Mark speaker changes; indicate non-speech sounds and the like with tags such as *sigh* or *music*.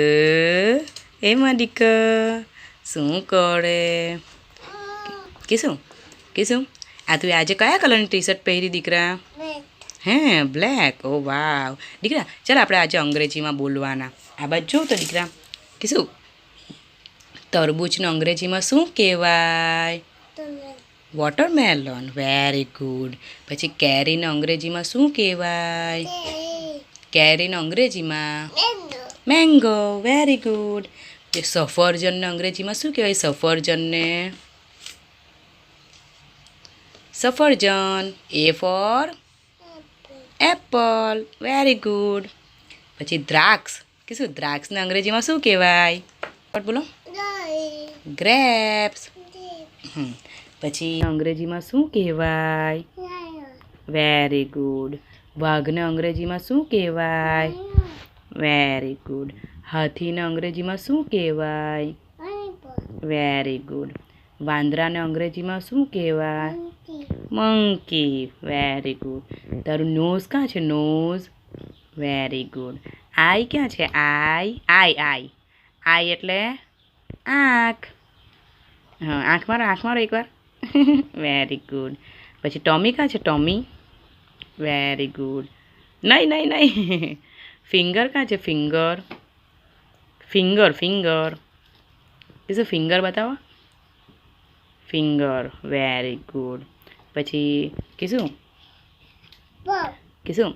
Speaker 1: એમાં દીક શું કરે કીશું કીશું આ તું આજે કયા કલરની ટી શર્ટ પહેરી દીકરા હે બ્લેક ઓ વાવ દીકરા ચાલ આપણે આજે અંગ્રેજીમાં બોલવાના આ બાજુ તો દીકરા કીશું તરબૂચને અંગ્રેજીમાં શું કહેવાય વોટરમેલન વેરી ગુડ પછી કેરીને અંગ્રેજીમાં શું કહેવાય કેરીને અંગ્રેજીમાં मैंगो वेरी गुड सफरजन ने अंग्रेजी में शू कह सफरजन ने सफरजन A for apple very good पची द्राक्ष कि शू द्राक्ष ने अंग्रेजी में शू कहवाय बोलो ग्रेप्स पची अंग्रेजी में शू कहवाय वेरी गुड वाघ ने अंग्रेजी में शू कहवाय वेरी गुड हाथी ने अंग्रेजी में શું કહેવાય વેરી ગુડ વાંદરાને અંગ્રેજીમાં શું કહેવાય મંકી વેરી ગુડ તાર નોઝ કા છે નોઝ વેરી ગુડ આ શું છે આ આ આ આ એટલે આંખ હા આંખમાં રશમાં ર એકવાર વેરી *laughs* ગુડ પછી ટોમી કા છે ટોમી વેરી ગુડ નઈ નઈ નઈ ફિંગર कहाँ છે finger finger finger is finger બતાવો ફિંગર વેરી ગુડ પછી કીશું કીશું